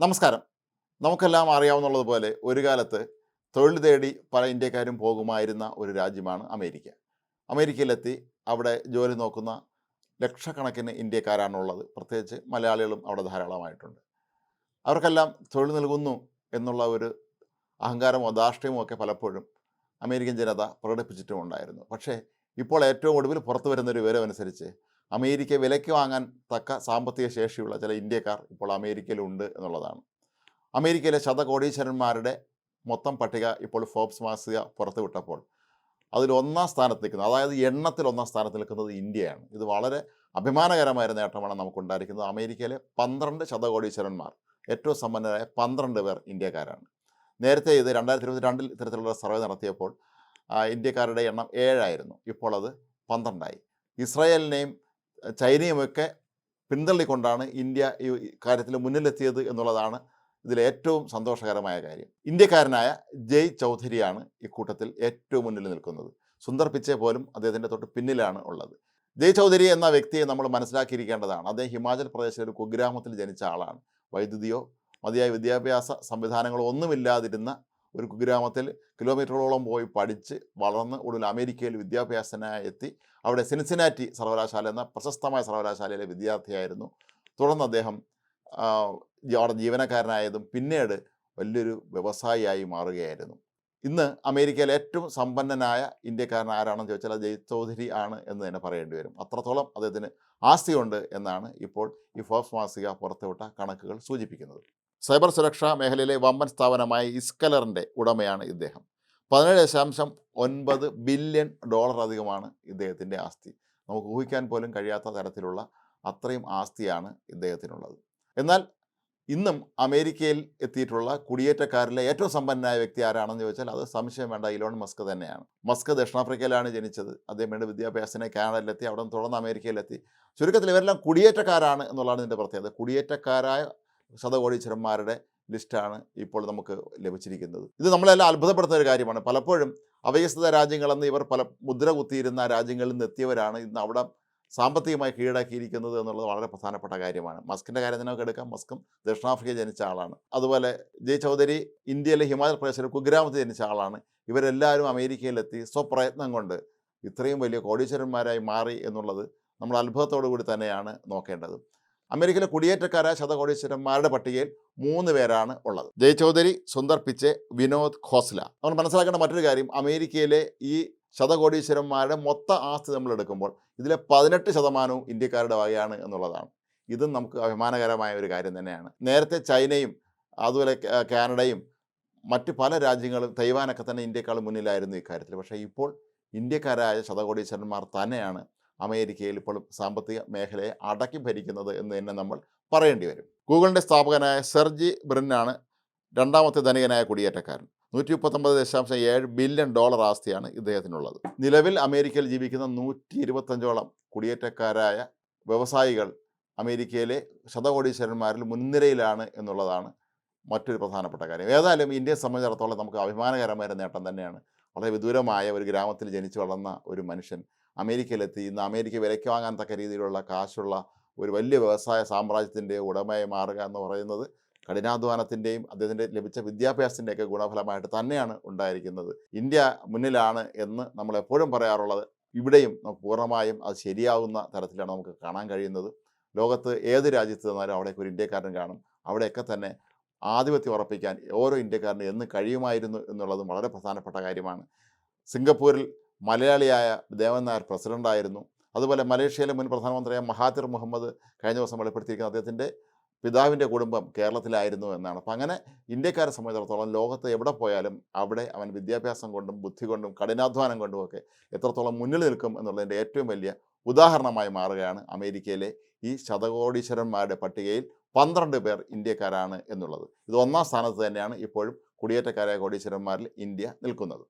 നമസ്കാരം. നമുക്കെല്ലാം അറിയാവുന്നതുപോലെ ഒരു കാലത്ത് തൊഴിൽ തേടി പല ഇന്ത്യക്കാരും പോകുമായിരുന്ന ഒരു രാജ്യമാണ് അമേരിക്ക. അമേരിക്കയിലെത്തി അവിടെ ജോലി നോക്കുന്ന ലക്ഷക്കണക്കിന് ഇന്ത്യക്കാരാണുള്ളത്. പ്രത്യേകിച്ച് മലയാളികളും അവിടെ ധാരാളമായിട്ടുണ്ട്. അവർക്കെല്ലാം തൊഴിൽ നൽകുന്നു എന്നുള്ള ഒരു അഹങ്കാരമോ ധാർഷ്ട്യമോ ഒക്കെ പലപ്പോഴും അമേരിക്കൻ ജനത പ്രകടിപ്പിച്ചിട്ടും ഉണ്ടായിരുന്നു പക്ഷേ ഇപ്പോൾ ഏറ്റവും ഒടുവിൽ പുറത്തു വരുന്നൊരു വിവരം അനുസരിച്ച് അമേരിക്ക വിലയ്ക്ക് വാങ്ങാൻ തക്ക സാമ്പത്തിക ശേഷിയുള്ള ചില ഇന്ത്യക്കാർ ഇപ്പോൾ അമേരിക്കയിലുണ്ട് എന്നുള്ളതാണ്. അമേരിക്കയിലെ ശതകോടീശ്വരന്മാരുടെ മൊത്തം പട്ടിക ഇപ്പോൾ ഫോബ്സ് മാസിക പുറത്തുവിട്ടപ്പോൾ അതിൽ ഒന്നാം സ്ഥാനത്ത് നിൽക്കുന്നത് അതായത് എണ്ണത്തിൽ ഒന്നാം സ്ഥാനത്ത് നിൽക്കുന്നത് ഇന്ത്യയാണ്. ഇത് വളരെ അഭിമാനകരമായ നേട്ടമാണ് നമുക്കുണ്ടായിരിക്കുന്നത്. അമേരിക്കയിലെ പന്ത്രണ്ട് ശതകോടീശ്വരന്മാർ ഏറ്റവും സമ്പന്നരായ പന്ത്രണ്ട് പേർ ഇന്ത്യക്കാരാണ്. നേരത്തെ ഇത് രണ്ടായിരത്തി ഇരുപത്തി രണ്ടിൽ ഇത്തരത്തിലുള്ള സർവേ നടത്തിയപ്പോൾ ഇന്ത്യക്കാരുടെ എണ്ണം ഏഴായിരുന്നു. ഇപ്പോൾ അത് പന്ത്രണ്ടായി. ഇസ്രായേലിനെയും ചൈനയുമൊക്കെ പിന്തള്ളിക്കൊണ്ടാണ് ഇന്ത്യ ഈ കാര്യത്തിൽ മുന്നിലെത്തിയത് എന്നുള്ളതാണ് ഇതിൽ ഏറ്റവും സന്തോഷകരമായ കാര്യം. ഇന്ത്യക്കാരനായ ജയ് ചൗധരിയാണ് ഇക്കൂട്ടത്തിൽ ഏറ്റവും മുന്നിൽ നിൽക്കുന്നത്. സുന്ദർ പിച്ചേ പോലും അദ്ദേഹത്തിന്റെ തൊട്ട് പിന്നിലാണ് ഉള്ളത്. ജയ് ചൗധരി എന്ന വ്യക്തിയെ നമ്മൾ മനസ്സിലാക്കിയിരിക്കേണ്ടതാണ്. അദ്ദേഹം ഹിമാചൽ പ്രദേശിലെ ഒരു കുഗ്രാമത്തിൽ ജനിച്ച ആളാണ്. വൈദ്യുതിയോ മതിയായ വിദ്യാഭ്യാസ സംവിധാനങ്ങളോ ഒന്നുമില്ലാതിരുന്ന ഒരു കുഗ്രാമത്തിൽ കിലോമീറ്ററുകളോളം പോയി പഠിച്ച് വളർന്ന് ഒടുവിൽ അമേരിക്കയിൽ വിദ്യാഭ്യാസനായി എത്തി. അവിടെ സിൻസിനാറ്റി സർവകലാശാല എന്ന പ്രശസ്തമായ സർവകലാശാലയിലെ വിദ്യാർത്ഥിയായിരുന്നു. തുടർന്ന് അദ്ദേഹം അവിടെ ജീവനക്കാരനായതും പിന്നീട് വലിയൊരു വ്യവസായിയായി മാറുകയായിരുന്നു. ഇന്ന് അമേരിക്കയിലെ ഏറ്റവും സമ്പന്നനായ ഇന്ത്യക്കാരൻ ആരാണെന്ന് ചോദിച്ചാൽ അത് ജയ് ചൗധരി ആണ് എന്ന് തന്നെ പറയേണ്ടി വരും. അത്രത്തോളം അദ്ദേഹത്തിന് ആസ്തിയുണ്ട് എന്നാണ് ഇപ്പോൾ ഈ ഫോർബ്സ് മാസിക പുറത്തുവിട്ട കണക്കുകൾ സൂചിപ്പിക്കുന്നത്. സൈബർ സുരക്ഷാ മേഖലയിലെ വമ്പൻ സ്ഥാപനമായ ഇസ്കലറിന്റെ ഉടമയാണ് ഇദ്ദേഹം. പതിനേഴ് ദശാംശം ഒൻപത് ബില്യൺ ഡോളർ അധികമാണ് ഇദ്ദേഹത്തിന്റെ ആസ്തി. നമുക്ക് ഊഹിക്കാൻ പോലും കഴിയാത്ത തരത്തിലുള്ള അത്രയും ആസ്തിയാണ് ഇദ്ദേഹത്തിനുള്ളത്. എന്നാൽ ഇന്നും അമേരിക്കയിൽ എത്തിയിട്ടുള്ള കുടിയേറ്റക്കാരിലെ ഏറ്റവും സമ്പന്നനായ വ്യക്തി ആരാണെന്ന് ചോദിച്ചാൽ അത് സംശയം വേണ്ട ഇലോൺ മസ്ക് തന്നെയാണ്. മസ്ക് ദക്ഷിണാഫ്രിക്കയിലാണ് ജനിച്ചത്. അദ്ദേഹം വേണ്ട വിദ്യാഭ്യാസത്തിനെ കാനഡയിലെത്തി അവിടെ നിന്ന് തുടർന്ന് അമേരിക്കയിലെത്തി. ചുരുക്കത്തിൽ ഇവരെല്ലാം കുടിയേറ്റക്കാരാണ് എന്നുള്ളതാണ് ഇതിന്റെ പ്രത്യേകത. കുടിയേറ്റക്കാരായ ശതകോടീശ്വരന്മാരുടെ ലിസ്റ്റാണ് ഇപ്പോൾ നമുക്ക് ലഭിച്ചിരിക്കുന്നത്. ഇത് നമ്മളെല്ലാം അത്ഭുതപ്പെടുത്തുന്ന ഒരു കാര്യമാണ്. പലപ്പോഴും അവികസിത രാജ്യങ്ങളെന്ന് ഇവർ പല മുദ്ര കുത്തിയിരുന്ന രാജ്യങ്ങളിൽ നിന്ന് എത്തിയവരാണ് ഇന്ന് അവിടെ സാമ്പത്തികമായി കീഴടക്കിയിരിക്കുന്നത് എന്നുള്ളത് വളരെ പ്രധാനപ്പെട്ട കാര്യമാണ്. മസ്കിന്റെ കാര്യം തന്നെ നമുക്ക് എടുക്കാം. മസ്കും ദക്ഷിണാഫ്രിക്കയിൽ ജനിച്ച ആളാണ്. അതുപോലെ ജയ് ചൗധരി ഇന്ത്യയിലെ ഹിമാചൽ പ്രദേശിലെ കുഗ്രാമത്തിൽ ജനിച്ച ആളാണ്. ഇവരെല്ലാവരും അമേരിക്കയിലെത്തി സ്വപ്രയത്നം കൊണ്ട് ഇത്രയും വലിയ കോടീശ്വരന്മാരായി മാറി എന്നുള്ളത് നമ്മൾ അത്ഭുതത്തോടു കൂടി തന്നെയാണ് നോക്കേണ്ടത്. അമേരിക്കയിലെ കുടിയേറ്റക്കാരായ ശതകോടീശ്വരന്മാരുടെ പട്ടികയിൽ മൂന്ന് പേരാണ് ഉള്ളത്. ജയ് ചൗധരി സുന്ദർ പിച്ചെ വിനോദ് ഖോസ്ല. നമ്മൾ മനസ്സിലാക്കേണ്ട മറ്റൊരു കാര്യം അമേരിക്കയിലെ ഈ ശതകോടീശ്വരന്മാരുടെ മൊത്ത ആസ്തി നമ്മൾ എടുക്കുമ്പോൾ ഇതിലെ പതിനെട്ട് ശതമാനവും ഇന്ത്യക്കാരുടെ വകയാണ് എന്നുള്ളതാണ്. ഇതും നമുക്ക് അഭിമാനകരമായ ഒരു കാര്യം തന്നെയാണ്. നേരത്തെ ചൈനയും അതുപോലെ കാനഡയും മറ്റ് പല രാജ്യങ്ങളും തൈവാനൊക്കെ തന്നെ ഇന്ത്യക്കാൾ മുന്നിലായിരുന്നു ഇക്കാര്യത്തിൽ. പക്ഷേ ഇപ്പോൾ ഇന്ത്യക്കാരായ ശതകോടീശ്വരന്മാർ തന്നെയാണ് അമേരിക്കയിൽ ഇപ്പോൾ സാമ്പത്തിക മേഖലയെ അടക്കി ഭരിക്കുന്നത് എന്ന് തന്നെ നമ്മൾ പറയേണ്ടി വരും. ഗൂഗിളിന്റെ സ്ഥാപകനായ സെർജി ബ്രിന്നാണ് രണ്ടാമത്തെ ധനികനായ കുടിയേറ്റക്കാരൻ. നൂറ്റി മുപ്പത്തൊമ്പത് ദശാംശം ഏഴ് ബില്യൺ ഡോളർ ആസ്തിയാണ് ഇദ്ദേഹത്തിനുള്ളത്. നിലവിൽ അമേരിക്കയിൽ ജീവിക്കുന്ന നൂറ്റി ഇരുപത്തഞ്ചോളം കുടിയേറ്റക്കാരായ വ്യവസായികൾ അമേരിക്കയിലെ ശതകോടീശ്വരന്മാരിൽ മുൻനിരയിലാണ് എന്നുള്ളതാണ് മറ്റൊരു പ്രധാനപ്പെട്ട കാര്യം. ഏതായാലും ഇന്ത്യയെ സംബന്ധിച്ചിടത്തോളം നമുക്ക് അഭിമാനകരമായ നേട്ടം തന്നെയാണ്. വളരെ വിദൂരമായ ഒരു ഗ്രാമത്തിൽ ജനിച്ചു വളർന്ന ഒരു മനുഷ്യൻ അമേരിക്കയിലെത്തി. ഇന്ന് അമേരിക്ക വിലയ്ക്ക് വാങ്ങാൻ തക്ക രീതിയിലുള്ള കാശുള്ള ഒരു വലിയ വ്യവസായ സാമ്രാജ്യത്തിന്റെ ഉടമയായി മാറുക എന്ന് പറയുന്നത് കഠിനാധ്വാനത്തിന്റെയും അദ്ദേഹത്തിന്റെ ലഭിച്ച വിദ്യാഭ്യാസത്തിന്റെയൊക്കെ ഗുണഫലമായിട്ട് തന്നെയാണ് ഉണ്ടായിരിക്കുന്നത്. ഇന്ത്യ മുന്നിലാണ് എന്ന് നമ്മൾ എപ്പോഴും പറയാറുള്ളത്. ഇവിടെയും നമുക്ക് പൂർണമായും അത് ശരിയാവുന്ന തരത്തിലാണ് നമുക്ക് കാണാൻ കഴിയുന്നത്. ലോകത്ത് ഏത് രാജ്യത്ത് നിന്നാലും അവിടേക്ക് ഒരു ഇന്ത്യക്കാരൻ കാണും. അവിടെയൊക്കെ തന്നെ ആധിപത്യം ഉറപ്പിക്കാൻ ഓരോ ഇന്ത്യക്കാരനും എന്ന് കഴിയുമായിരുന്നു എന്നുള്ളതും വളരെ പ്രധാനപ്പെട്ട കാര്യമാണ്. സിംഗപ്പൂരിൽ മലയാളിയായ ദേവൻ നായർ പ്രസിഡന്റായിരുന്നു അതുപോലെ മലേഷ്യയിലെ മുൻ പ്രധാനമന്ത്രിയായ മഹാതിർ മുഹമ്മദ് കഴിഞ്ഞ ദിവസം വെളിപ്പെടുത്തിയിരിക്കുന്ന അദ്ദേഹത്തിന്റെ പിതാവിന്റെ കുടുംബം കേരളത്തിലായിരുന്നു എന്നാണ്. അപ്പം അങ്ങനെ ഇന്ത്യക്കാരെ സംബന്ധിച്ചിടത്തോളം ലോകത്ത് എവിടെ പോയാലും അവിടെ അവൻ വിദ്യാഭ്യാസം കൊണ്ടും ബുദ്ധി കൊണ്ടും കഠിനാധ്വാനം കൊണ്ടുമൊക്കെ എത്രത്തോളം മുന്നിൽ നിൽക്കും എന്നുള്ളതിന്റെ ഏറ്റവും വലിയ ഉദാഹരണമായി മാറുകയാണ് അമേരിക്കയിലെ ഈ ശതകോടീശ്വരന്മാരുടെ പട്ടികയിൽ പന്ത്രണ്ട് പേർ ഇന്ത്യക്കാരാണ് എന്നുള്ളത്. ഇത് ഒന്നാം സ്ഥാനത്ത് തന്നെയാണ് ഇപ്പോഴും കുടിയേറ്റക്കാരായ കോടീശ്വരന്മാരിൽ ഇന്ത്യ നിൽക്കുന്നത്.